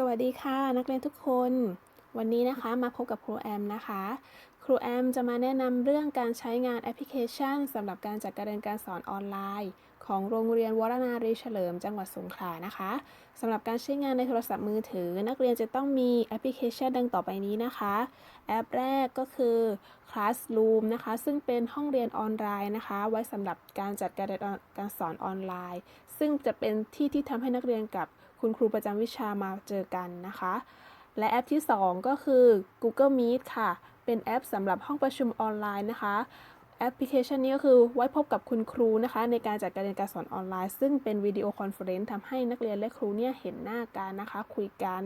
สวัสดีค่ะนักเรียนทุกคน วันนี้นะคะมาพบกับครูแอมนะคะ ครูแอมจะมาแนะนำเรื่องการใช้งานแอปพลิเคชันสำหรับการจัดการเรียนการสอนออนไลน์ ของโรงเรียนวรนารีเฉลิมจังหวัดสงขลานะคะสำหรับการใช้งานในโทรศัพท์มือถือ นักเรียนจะต้องมีแอปพลิเคชันดังต่อไปนี้นะคะ แอปแรกก็คือ Classroom นะคะ ซึ่งเป็นห้องเรียนออนไลน์นะคะ ไว้สำหรับการจัดการเรียนการสอนออนไลน์ ซึ่งจะเป็นที่ที่ทำให้นักเรียนกับ คุณครูประจำวิชามาเจอกันนะคะ และแอปที่ 2 ก็คือ Google Meet ค่ะ เป็นแอปสำหรับห้องประชุมออนไลน์นะคะแอปพลิเคชันนี้ก็คือไว้พบกับคุณครูนะคะ ในการจัดการเรียนการสอนออนไลน์ ซึ่งเป็นวิดีโอคอนเฟอเรนซ์ทำให้นักเรียนและครูเนี่ยเห็นหน้ากันนะคะ คุยกัน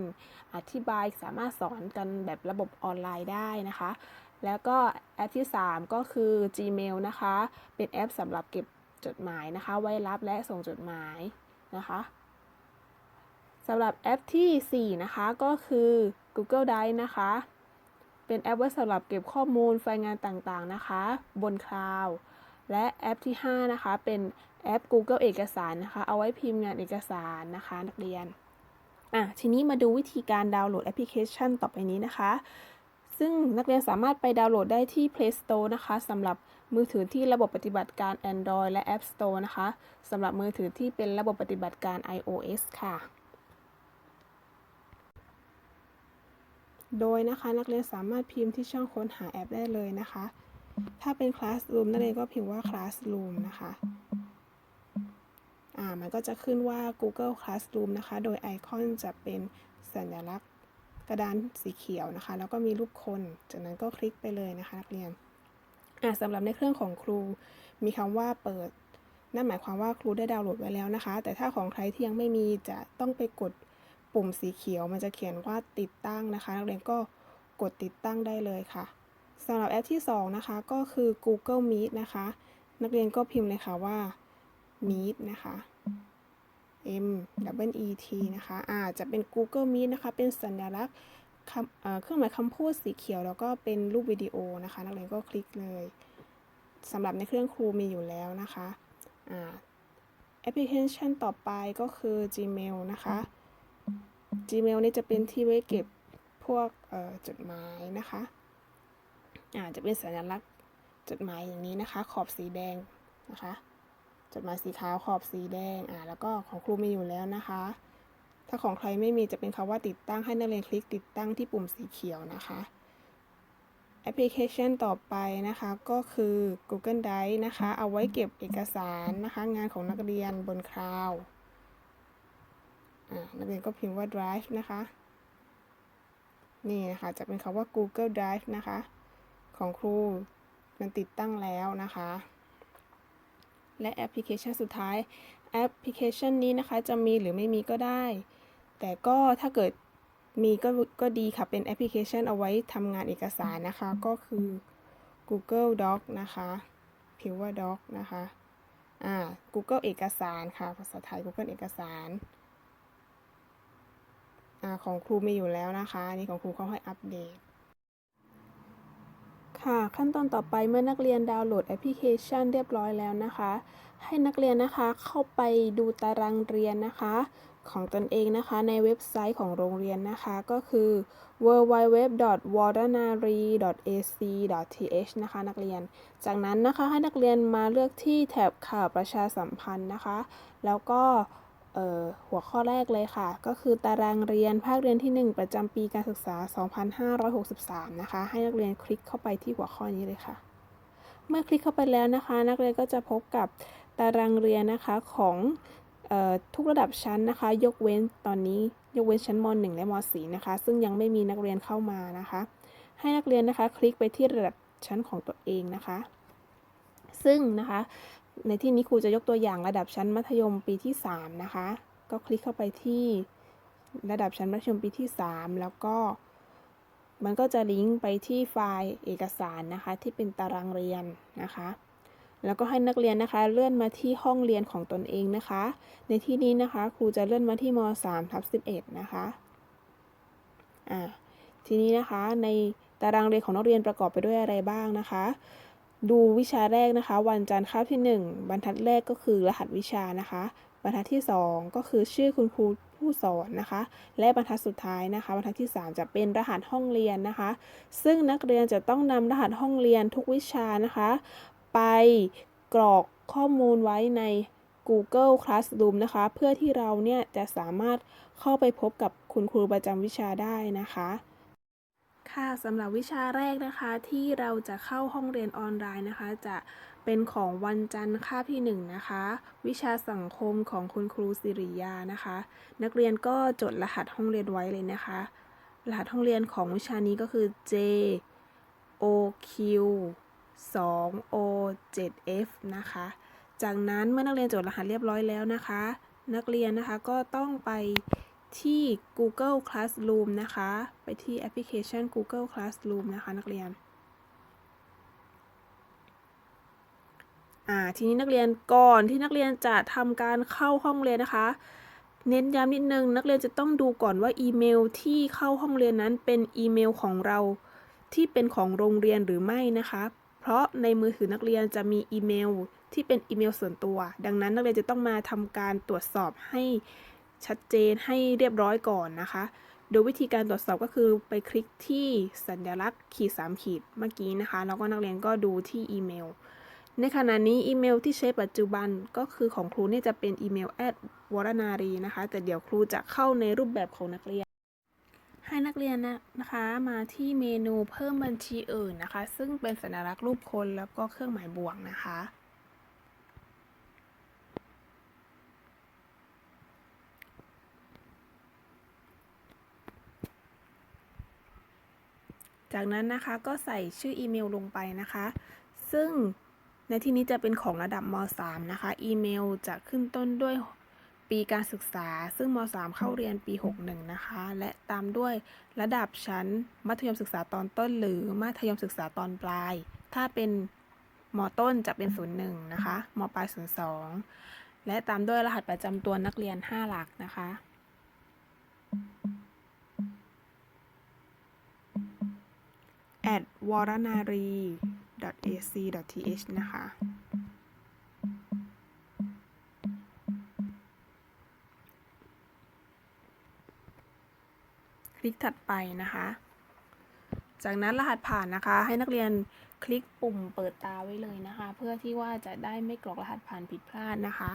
อธิบายสามารถสอนกันแบบระบบออนไลน์ได้นะคะ แล้วก็แอปที่ 3 ก็คือ Gmail นะคะ เป็นแอปสำหรับเก็บจดหมายนะคะ ไว้รับและส่งจดหมายนะคะ สำหรับแอปที่ 4 นะคะ ก็คือ Google Drive นะคะ เป็นแอปไว้สำหรับเก็บข้อมูลไฟล์งานต่างๆนะคะ บนคลาวด์และแอปที่ 5 นะคะ เป็นแอป Google เอกสารนะคะ เอาไว้พิมพ์งานเอกสารนะคะ นักเรียนอะทีนี้มาดูวิธีการดาวน์โหลดแอปพลิเคชันต่อไปนี้นะคะ ซึ่งนักเรียนสามารถไปดาวน์โหลดได้ที่ Play Store นะคะสำหรับมือถือที่ระบบปฏิบัติการ Android และ App Store นะคะสำหรับมือถือที่เป็นระบบปฏิบัติการ iOS ค่ะ โดยนะคะนักเรียนสามารถพิมพ์ที่ช่องค้นหาแอปได้เลยนะคะ ถ้าเป็น Classroom นักเรียนก็พิมพ์ว่า Classroom นะคะ อ่า มันก็จะขึ้นว่า Google Classroom นะคะ โดยไอคอนจะเป็นสัญลักษณ์กระดานสีเขียวนะคะ แล้วก็มีรูปคน จากนั้นก็คลิกไปเลยนะคะ นักเรียน อ่าสำหรับในเครื่องของครู มีคำว่าเปิด นั่นหมายความว่าครูได้ดาวน์โหลดไว้แล้วนะคะ แต่ถ้าของใครที่ยังไม่มีจะต้องไปกด ปุ่มสีเขียวมันจะเขียนว่าติดตั้งนะคะ นักเรียนก็กดติดตั้งได้เลยค่ะสำหรับแอปที่ 2 นะคะ ก็คือ Google Meet นะคะ นักเรียนก็พิมพ์เลยค่ะว่า Meet นะคะ M W E T นะคะอาจะเป็น Google Meet นะคะ เป็นสัญลักษณ์เครื่องหมายคำพูดสีเขียว แล้วก็เป็นรูปวิดีโอนะคะ นักเรียนก็คลิกเลยสำหรับในเครื่องครูมีอยู่แล้วนะคะแอปพลิเคชันต่อไปก็คือ Gmail นะคะ Gmail นี่จะเป็นที่ไว้เก็บพวกจดหมายนะคะอาจะเป็นสัญลักษณ์จดหมายอย่างนี้นะคะ ขอบสีแดงนะคะ จดหมายสีขาวขอบสีแดงอ่าแล้วก็ของครูมีอยู่แล้วนะคะ ถ้าของใครไม่มีจะเป็นคำว่าติดตั้งให้นักเรียนคลิกติดตั้งที่ปุ่มสีเขียวนะคะแอปพลิเคชันต่อไปนะคะก็คือ Google Drive นะคะ เอาไว้เก็บเอกสารนะคะ งานของนักเรียนบนคลาวด์ นักเรียนก็พิมพ์ว่า drive นะคะ นี่นะคะ จะเป็นคำว่า Google Drive นะคะ ของครู มันติดตั้งแล้วนะคะ และแอปพลิเคชันสุดท้าย แอปพลิเคชันนี้นะคะ จะมีหรือไม่มีก็ได้ แต่ก็ถ้าเกิดมีก็ก็ดีค่ะ เป็นแอปพลิเคชันเอาไว้ทำงานเอกสารนะคะ ก็คือ Google Doc นะคะ พิมพ์ว่า Doc นะคะ อ่า Google เอกสารค่ะ ภาษาไทย Google เอกสาร อของครูมีอยู่แล้วนะคะนี่ของครูเขาให้อัปเดต ค่ะ ขั้นตอนต่อไปเมื่อนักเรียนดาวน์โหลดแอปพลิเคชันเรียบร้อยแล้วนะคะ ให้นักเรียนนะคะเข้าไปดูตารางเรียนนะคะ ของตนเองนะคะในเว็บไซต์ของโรงเรียนนะคะก็คือ www.wardanari.ac.th นะคะ นักเรียน จากนั้นนะคะให้นักเรียนมาเลือกที่แถบข่าวประชาสัมพันธ์นะคะ แล้วก็ หัวข้อแรกเลยค่ะ ก็คือตารางเรียนภาคเรียนที่ 1 ประจำปีการศึกษา 2563 นะคะ ให้นักเรียนคลิกเข้าไปที่หัวข้อนี้เลยค่ะ เมื่อคลิกเข้าไปแล้วนะคะ นักเรียนก็จะพบกับตารางเรียนนะคะของออทุกระดับชั้นนะคะ ยกเว้นตอนนี้ยกเว้นชั้นม .1 และม .4 นะคะ ซึ่งยังไม่มีนักเรียนเข้ามานะคะ ให้นักเรียนนะคะ คลิกไปที่ระดับชั้นของตัวเองนะคะ ซึ่งนะคะ ในที่นี้ครูจะยกตัวอย่างระดับชั้นมัธยมปีที่ 3 นะคะ ก็คลิกเข้าไปที่ระดับชั้นมัธยมปีที่ 3 แล้วก็ มันก็จะลิงก์ไปที่ไฟล์เอกสารนะคะ ที่เป็นตารางเรียนนะคะ แล้วก็ให้นักเรียนนะคะ เลื่อนมาที่ห้องเรียนของตนเองนะคะ ในที่นี้นะคะครูจะเลื่อนมาที่ม3ทับ11 นะคะอ่าทีนี้นะคะในตารางเรียนของนักเรียนประกอบไปด้วยอะไรบ้างนะคะ ดูวิชาแรกนะคะ วันจันทร์คาบที่ 1 บรรทัดแรกก็คือรหัสวิชานะคะ บรรทัดที่ 2 ก็คือชื่อคุณครูผู้สอนนะคะ และบรรทัดสุดท้ายนะคะ บรรทัดที่ 3 จะเป็นรหัสห้องเรียนนะคะ ซึ่งนักเรียนจะต้องนำรหัสห้องเรียนทุกวิชานะคะ ไปกรอกข้อมูลไว้ใน Google Classroom นะคะ เพื่อที่เราเนี่ยจะสามารถเข้าไปพบกับคุณครูประจำวิชาได้นะคะ ค่ะสำหรับวิชาแรกนะคะที่เราจะเข้าห้องเรียนออนไลน์นะคะ จะเป็นของวันจันทร์คาบที่1นะคะ วิชาสังคมของคุณครูสิริยานะคะ นักเรียนก็จดรหัสห้องเรียนไว้เลยนะคะ รหัสห้องเรียนของวิชานี้ก็คือ J O Q 2 O 7 F นะคะ จากนั้นเมื่อนักเรียนจดรหัสเรียบร้อยแล้วนะคะ นักเรียนนะคะก็ต้องไป ที่ Google Classroom นะคะ ไปที่แอปพลิเคชัน Google Classroom นะคะ นักเรียน อ่า ทีนี้นักเรียนก่อนที่นักเรียนจะทำการเข้าห้องเรียนนะคะ เน้นย้ำนิดนึง นักเรียนจะต้องดูก่อนว่าอีเมลที่เข้าห้องเรียนนั้นเป็นอีเมลของเราที่เป็นของโรงเรียนหรือไม่นะคะ เพราะในมือถือนักเรียนจะมีอีเมลที่เป็นอีเมลส่วนตัว ดังนั้นนักเรียนจะต้องมาทำการตรวจสอบให้ ชัดเจนให้เรียบร้อยก่อนนะคะ โดยวิธีการตรวจสอบก็คือไปคลิกที่สัญลักษณ์ขีด3ขีดเมื่อกี้นะคะ แล้วก็นักเรียนก็ดูที่อีเมล ในขณะนี้อีเมลที่ใช้ปัจจุบันก็คือของครูเนี่ยจะเป็นอีเมลแอดวรนารีนะคะ แต่เดี๋ยวครูจะเข้าในรูปแบบของนักเรียนให้นักเรียนนะนะคะมาที่เมนูเพิ่มบัญชีอื่นนะคะ ซึ่งเป็นสัญลักษณ์รูปคนแล้วก็เครื่องหมายบวกนะคะ จากนั้นนะคะก็ใส่ชื่ออีเมลลงไปนะคะ ซึ่งในที่นี้จะเป็นของระดับม .3 นะคะ อีเมลจะขึ้นต้นด้วยปีการศึกษา ซึ่งม .3 เข้าเรียนปี 61 นะคะ และตามด้วยระดับชั้นมัธยมศึกษาตอนต้น หรือมัธยมศึกษาตอนปลาย ถ้าเป็นมต้นจะเป็น 01 นะคะมปลาย 02 และตามด้วยรหัสประจำตัวนักเรียน 5 หลักนะคะ at waranari ac th นะคะ คลิกถัดไปนะคะ จากนั้นรหัสผ่านนะคะ ให้นักเรียนคลิกปุ่มเปิดตาไว้เลยนะคะ เพื่อที่ว่าจะได้ไม่กรอกรหัสผ่านผิดพลาดนะคะ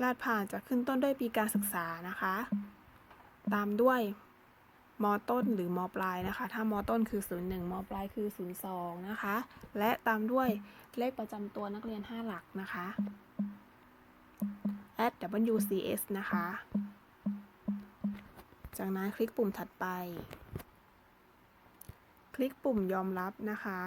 รหัสผ่านจะขึ้นต้นด้วยปีการศึกษานะคะ ตามด้วย มต้นหรือมปลายนะคะ ถ้ามต้นคือ 01มปลายคือ 02 นะคะ และตามด้วยเลขประจำตัวนักเรียน 5 หลักนะคะ at WCS นะคะ จากนั้นคลิกปุ่มถัดไป คลิกปุ่มยอมรับนะคะ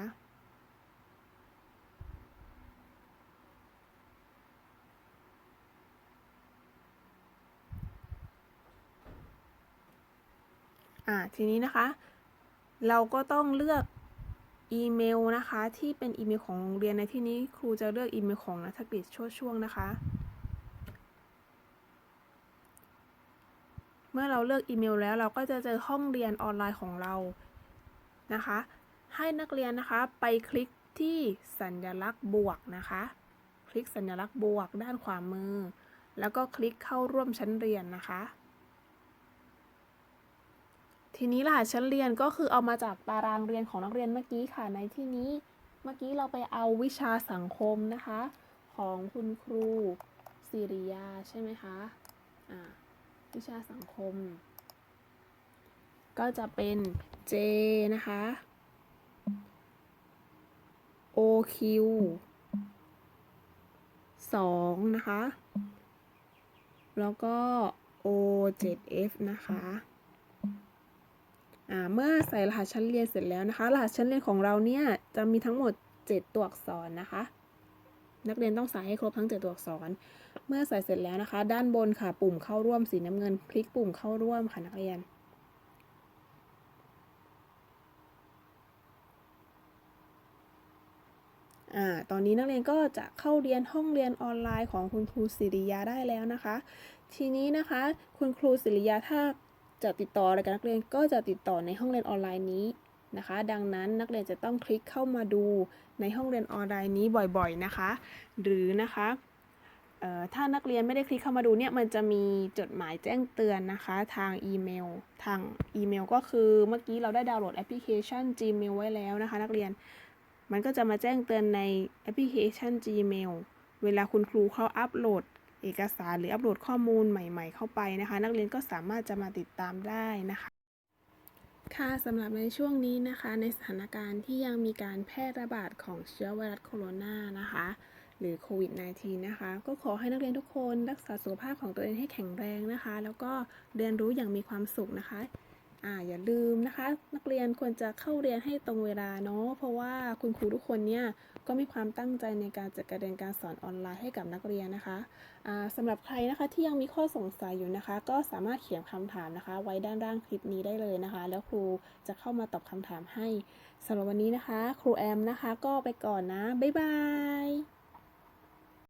อ่าทีนี้นะคะ เราก็ต้องเลือกอีเมลนะคะ ที่เป็นอีเมลของโรงเรียนในที่นี้ครูจะเลือกอีเมลของนักธกิจช่วช่วงนะคะ เมื่อเราเลือกอีเมลแล้วเราก็จะเจอห้องเรียนออนไลน์ของเรานะคะ ให้นักเรียนนะคะไปคลิกที่สัญลักษณ์บวกนะคะ คลิกสัญลักษณ์บวกด้านขวามือ แล้วก็คลิกเข้าร่วมชั้นเรียนนะคะ ทีนี้รหัสชั้นเรียนก็คือเอามาจากตารางเรียนของนักเรียนเมื่อกี้ค่ะ ในที่นี้เมื่อกี้เราไปเอาวิชาสังคมนะคะ ของคุณครูสิริยาใช่ไหมคะอ่าวิชาสังคม ก็จะเป็น J นะคะ OQ 2 นะคะ แล้วก็ O7F นะคะ เมื่อใส่รหัสชั้นเรียนเสร็จแล้วนะคะ รหัสชั้นเรียนของเราเนี่ยจะมีทั้งหมด 7 ตัวอักษรนะคะ นักเรียนต้องใส่ให้ครบทั้ง 7 ตัวอักษร เมื่อใส่เสร็จแล้วนะคะ ด้านบนค่ะ ปุ่มเข้าร่วมสีน้ำเงิน คลิกปุ่มเข้าร่วมค่ะนักเรียนอ่าตอนนี้นักเรียนก็จะเข้าเรียนห้องเรียนออนไลน์ของคุณครูสิริยาได้แล้วนะคะ ทีนี้นะคะ คุณครูสิริยาถ้า จะติดต่ออะไรกับนักเรียนก็จะติดต่อในห้องเรียนออนไลน์นี้นะคะ ดังนั้นนักเรียนจะต้องคลิกเข้ามาดูในห้องเรียนออนไลน์นี้บ่อยๆนะคะ หรือนะคะถ้านักเรียนไม่ได้คลิกเข้ามาดูเนี่ยมันจะมีจดหมายแจ้งเตือนนะคะ ทางอีเมล ทางอีเมลก็คือเมื่อกี้เราได้ดาวน์โหลดแอปพลิเคชัน Gmail ไว้แล้วนะคะ นักเรียนมันก็จะมาแจ้งเตือนในแอปพลิเคชัน Gmail เวลาคุณครูเขาอัปโหลด เอกสารหรืออัปโหลดข้อมูลใหม่ ๆ เข้าไปนะคะ นักเรียนก็สามารถจะมาติดตามได้นะคะค่ะสำหรับในช่วงนี้นะคะในสถานการณ์ที่ยังมีการแพร่ระบาดของเชื้อไวรัสโคโรนานะคะ หรือโควิด -19 นะคะ ก็ขอให้นักเรียนทุกคนรักษาสุขภาพของตัวเองให้แข็งแรงนะคะ แล้วก็เรียนรู้อย่างมีความสุขนะคะ อ่าอย่าลืมนะคะ นักเรียนควรจะเข้าเรียนให้ตรงเวลาเนาะเพราะว่าคุณครูทุกคนเนี่ยก็มีความตั้งใจในการจัดการเรียนการสอนออนไลน์ให้กับนักเรียนนะคะอ่าสำหรับใครนะคะที่ยังมีข้อสงสัยอยู่นะคะ ก็สามารถเขียนคำถามนะคะ ไว้ด้านล่างคลิปนี้ได้เลยนะคะ แล้วครูจะเข้ามาตอบคำถามให้สำหรับวันนี้นะคะ ครูแอมนะคะ ก็ไปก่อนนะบ๊ายบาย